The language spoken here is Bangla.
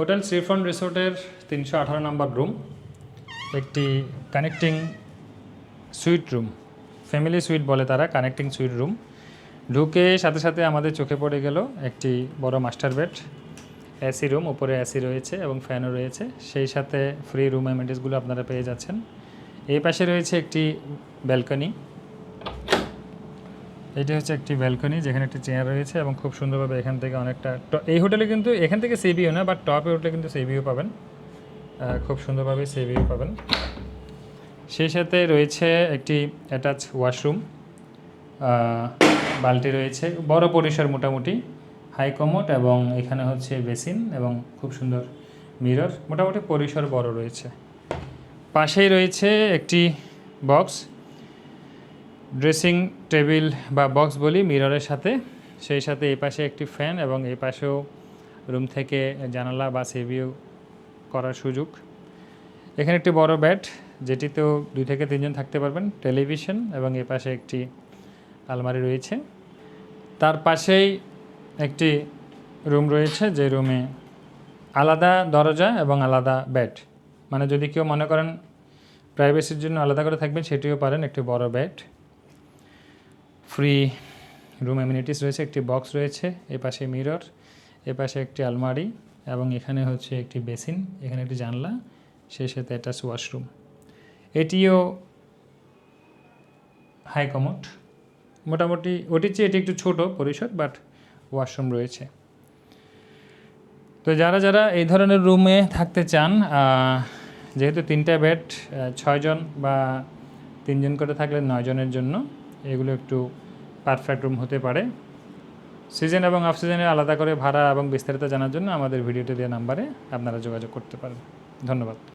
হোটেল শ্রীফ্রন্ট রিসোর্টের তিনশো আঠারো নম্বর রুম, একটি connecting suite room family suite বলে তারা কানেক্টিং সুইট রুম ঢুকে সাথে সাথে আমাদের চোখে পড়ে গেল একটি বড় মাস্টার বেড এসি রুম উপরে এসি রয়েছে এবং ফ্যানও রয়েছে। সেই সাথে ফ্রি রুম অ্যামেনিটিসগুলো আপনারা পেয়ে যাচ্ছেন। এই পাশে রয়েছে একটি ব্যালকনি এটি হচ্ছে একটি ব্যালকনি যেখানে একটি চেয়ার রয়েছে এবং খুব সুন্দরভাবে এখান থেকে অনেকটা এই হোটেলে কিন্তু এখান থেকে সিবিও না, বাট টপে হোটেলে কিন্তু সিবিও পাবেন। খুব সুন্দরভাবে সিবিও পাবেন। সেই সাথে রয়েছে একটি অ্যাটাচ ওয়াশরুম। বালতি রয়েছে, বড় পরিসর মোটামুটি, হাই কমোট এবং এখানে হচ্ছে বেসিন এবং খুব সুন্দর মিরর, মোটামুটি পরিসর বড় রয়েছে। পাশেই রয়েছে একটি বক্স ড্রেসিং টেবিল বা বক্স বলি, মিররের সাথে। সেই সাথে এই পাশে একটি ফ্যান এবং এই পাশেও রুম থেকে জানালা বা সেভিউ করার সুযোগ। এখানে একটি বড় ব্যাট, যেটিতেও দুই থেকে তিনজন থাকতে পারবেন, টেলিভিশন এবং এ পাশে একটি আলমারি রয়েছে। তার পাশেই একটি রুম রয়েছে, যে রুমে আলাদা দরজা এবং আলাদা বেড মানে যদি কেউ মনে করেন প্রাইভেসির জন্য আলাদা করে থাকবেন, সেটিও পারেন একটি বড় বেড ফ্রি রুম এমিনিটিস রয়েছে, একটি বক্স রয়েছে, এ পাশে মিরর এ পাশে একটি আলমারি এবং এখানে হচ্ছে একটি বেসিন এখানে একটি জানলা সেই সাথে অ্যাটাচ ওয়াশরুম এটিও হাই কমোড মোটামুটি ওটির চেয়ে এটি একটু ছোট পরিসর বাট ওয়াশরুম রয়েছে। তো যারা যারা এই ধরনের রুমে থাকতে চান যেহেতু তিনটা বেড ছয়জন বা তিনজন করে থাকলে নয়জনের জন্য এগুলো একটু পারফেক্ট রুম হতে পারে। সিজন এবং অফ সিজনে আলাদা করে ভাড়া এবং বিস্তারিত জানার জন্য আমাদের ভিডিওটি দেওয়া নাম্বারে আপনারা যোগাযোগ করতে পারেন। ধন্যবাদ।